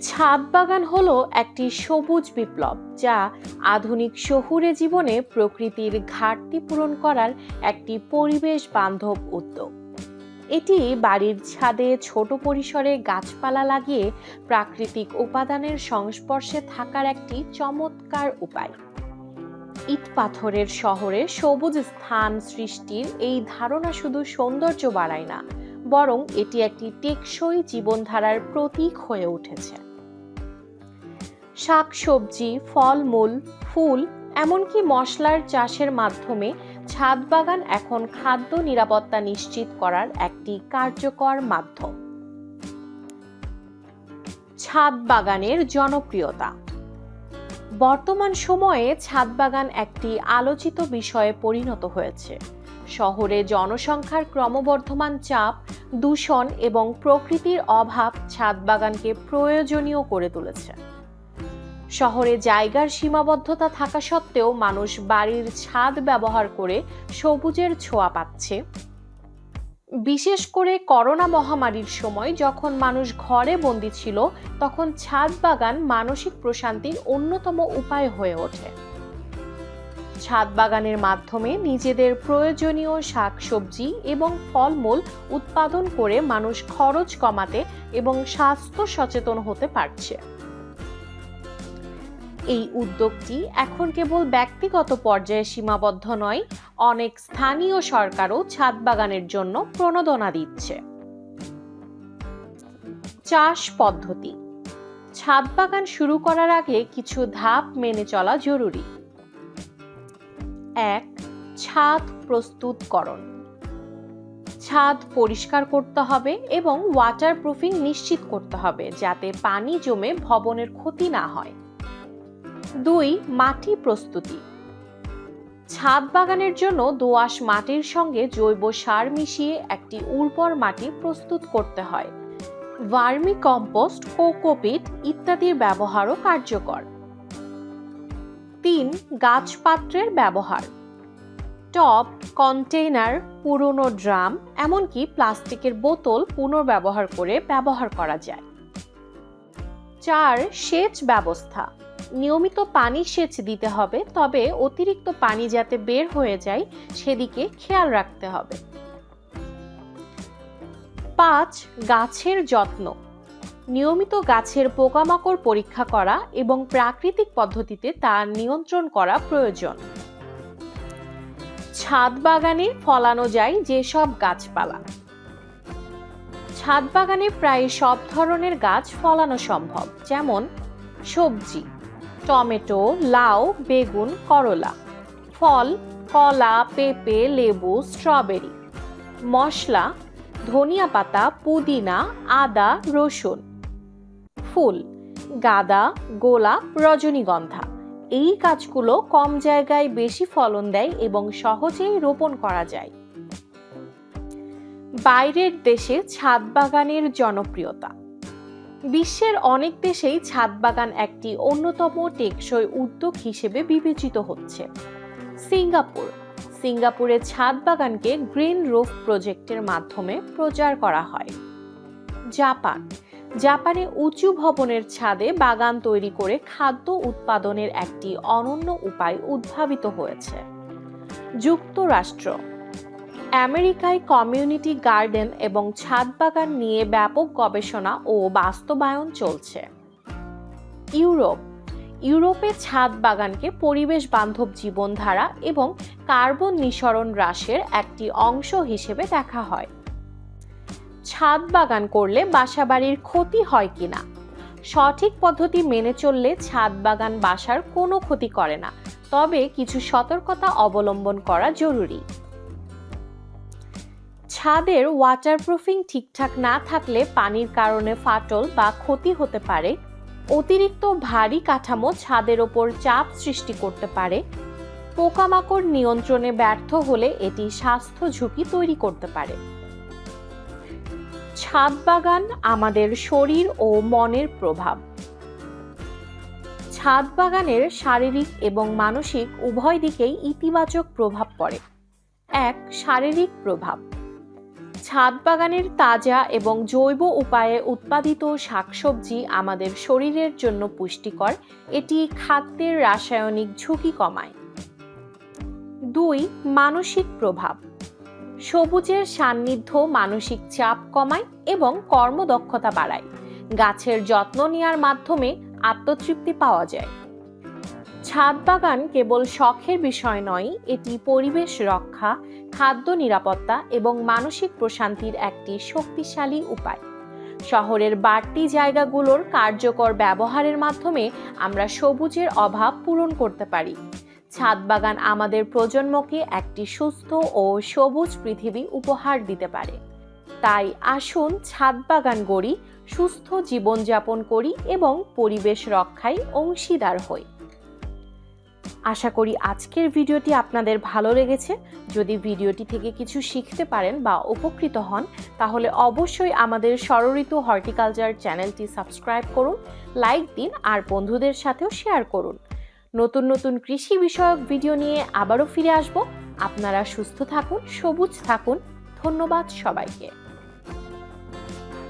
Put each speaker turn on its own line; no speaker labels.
ছাদ বাগান হলো একটি সবুজ বিপ্লব যা আধুনিক শহুরে জীবনে প্রকৃতির ঘাটতি পূরণ করার একটি পরিবেশ বান্ধব উদ্যোগ। এটি বাড়ির ছাদে ছোট পরিসরে গাছপালা লাগিয়ে প্রাকৃতিক উপাদানের সংস্পর্শে থাকার একটি চমৎকার উপায়। ইট পাথরের শহরে সবুজ স্থান সৃষ্টির এই ধারণা শুধু সৌন্দর্য বাড়ায় না বরং এটি একটি টেকসই জীবনধারার প্রতীক হয়ে উঠেছে। শাক, সবজি ফলমূল ফুল, এমনকি মশলার চাষের মাধ্যমে ছাদ বাগান এখন খাদ্য নিরাপত্তা নিশ্চিত করার একটি কার্যকর মাধ্যম। ছাদ বাগানের জনপ্রিয়তা। বর্তমান সময়ে ছাদ বাগান একটি আলোচিত বিষয়ে পরিণত হয়েছে। শহরে জনসংখ্যার ক্রমবর্ধমান চাপ, দূষণ এবং প্রকৃতির অভাব ছাদ বাগানকে প্রয়োজনীয় করে তুলেছে। শহরে জায়গার সীমাবদ্ধতা থাকা সত্ত্বেও মানুষ বাড়ির ছাদ ব্যবহার করে সবুজের ছোঁয়া পাচ্ছে। বিশেষ করে করোনা মহামারীর সময় যখন মানুষ ঘরে বন্দি ছিল, তখন ছাদ বাগান মানসিক প্রশান্তির অন্যতম উপায় হয়ে ওঠে। ছাদ বাগানের মাধ্যমে নিজেদের প্রয়োজনীয় শাকসবজি এবং ফলমূল উৎপাদন করে মানুষ খরচ কমাতে এবং স্বাস্থ্য সচেতন হতে পারছে। এই উদ্যোগটি এখন কেবল ব্যক্তিগত পর্যায়ে সীমাবদ্ধ নয়, অনেক স্থানীয় সরকারও ছাদ বাগানের জন্য প্রণোদনা দিচ্ছে। চাষ পদ্ধতি। ছাদ বাগান শুরু করার আগে কিছু ধাপ মেনে চলা জরুরি। এক, ছাদ প্রস্তুতকরণ। ছাদ পরিষ্কার করতে হবে এবং ওয়াটার প্রুফিং নিশ্চিত করতে হবে যাতে পানি জমে ভবনের ক্ষতি না হয়। দুই, মাটি প্রস্তুতি। ছাদ বাগানের জন্য দোআঁশ মাটির সঙ্গে জৈব সার মিশিয়ে একটি উর্বর মাটি প্রস্তুত করতে হয়। ভার্মি কম্পোস্ট, কোকোপিট ইত্যাদির ব্যবহারও কার্যকর। তিন গাছপাত্রের ব্যবহার। টপ কন্টেইনার, পুরনো ড্রাম, এমনকি প্লাস্টিকের বোতল পুনর্ব্যবহার করে ব্যবহার করা যায়। চার, সেচ ব্যবস্থা। নিয়মিত পানি সেচ দিতে হবে, তবে অতিরিক্ত পানি যাতে বের হয়ে যায়, সেদিকে খেয়াল রাখতে হবে। পাঁচ, গাছের যত্ন। নিয়মিত গাছের পোকামাকড় পরীক্ষা করা এবং প্রাকৃতিক পদ্ধতিতে তা নিয়ন্ত্রণ করা প্রয়োজন। ছাদ বাগানে ফলানো যায় যেসব গাছপালা। ছাদ বাগানে প্রায় সব ধরনের গাছ ফলানো সম্ভব, যেমন সবজি, টমেটো, লাউ, বেগুন, করলা, ফল, কলা, পেঁপে, লেবু, স্ট্রবেরি, মশলা, ধনিয়া পাতা, পুদিনা, আদা, রসুন। ফুল, গাঁদা, গোলাপ, রজনীগন্ধা। এই গাছগুলো কম জায়গায় বেশি ফলন দেয় এবং সহজেই রোপণ করা যায়। বাইরের দেশে ছাদ বাগানের জনপ্রিয়তা। বিশ্বের অনেক দেশেই ছাদ বাগান একটি অন্যতম টেকসই উদ্যোগ হিসেবে বিবেচিত হচ্ছে। সিঙ্গাপুর। সিঙ্গাপুরে ছাদ বাগানকে গ্রিন রুফ প্রজেক্টের মাধ্যমে প্রচার করা হয়। জাপান। জাপানে উঁচু ভবনের ছাদে বাগান তৈরি করে খাদ্য উৎপাদনের একটি অনন্য উপায় উদ্ভাবিত হয়েছে। যুক্তরাষ্ট্র। আমেরিকায় কমিউনিটি গার্ডেন এবং ছাদ বাগান নিয়ে ব্যাপক গবেষণা ও বাস্তবায়ন চলছে। ইউরোপ। ইউরোপে ছাদ বাগানকে পরিবেশ বান্ধব জীবনধারা এবং কার্বন নিঃসরণ হ্রাসের একটি অংশ হিসেবে দেখা হয়। ছাদ বাগান করলে বাসাবাড়ির ক্ষতি হয় কিনা? সঠিক পদ্ধতি মেনে চললে ছাদ বাগান বাসার কোনো ক্ষতি করে না। তবে কিছু সতর্কতা অবলম্বন করা জরুরি। ছাদের ওয়াটারপ্রুফিং ঠিকঠাক না থাকলে পানির কারণে ফাটল বা ক্ষতি হতে পারে। অতিরিক্ত ভারী কাঠামো ছাদের ওপর চাপ সৃষ্টি করতে পারে। পোকামাকড় নিয়ন্ত্রণে ব্যর্থ হলে এটি স্বাস্থ্য ঝুঁকি তৈরি করতে পারে। ছাদ বাগান আমাদের শরীর ও মনের প্রভাব। ছাদ বাগানের শারীরিক এবং মানসিক উভয় দিকেই ইতিবাচক প্রভাব পড়ে। এক, শারীরিক প্রভাব। ছাদ বাগানের তাজা এবং জৈব উপায়ে উৎপাদিত শাকসবজি আমাদের শরীরের জন্য পুষ্টিকর। এটি খাদ্যের রাসায়নিক ঝুঁকি কমায়। দুই, মানসিক প্রভাব। সবুজের সান্নিধ্য মানসিক চাপ কমায় এবং কর্মদক্ষতা বাড়ায়। গাছের যত্ন নেওয়ার মাধ্যমে আত্মতৃপ্তি পাওয়া যায়। ছাদ বাগান কেবল শখের বিষয় নয়, এটি পরিবেশ রক্ষা, খাদ্য নিরাপত্তা এবং মানসিক প্রশান্তির একটি শক্তিশালী উপায়। শহরের বাড়তি জায়গাগুলোর কার্যকর ব্যবহারের মাধ্যমে আমরা সবুজের অভাব পূরণ করতে পারি। ছাদ বাগান আমাদের প্রজন্মকে একটি সুস্থ ও সবুজ পৃথিবী উপহার দিতে পারে। তাই আসুন ছাদ বাগান গড়ি, সুস্থ জীবনযাপন করি এবং পরিবেশ রক্ষায় অংশীদার হই। আশা করি আজকের ভিডিওটি আপনাদের ভালো লেগেছে। যদি ভিডিওটি থেকে কিছু শিখতে পারেন বা উপকৃত হন, তাহলে অবশ্যই আমাদের সরঋতু হর্টিকালচার চ্যানেলটি সাবস্ক্রাইব করুন, লাইক দিন আর বন্ধুদের সাথেও শেয়ার করুন। নতুন নতুন কৃষি বিষয়ক ভিডিও নিয়ে আবারও ফিরে আসব। আপনারা সুস্থ থাকুন, সবুজ থাকুন। ধন্যবাদ সবাইকে।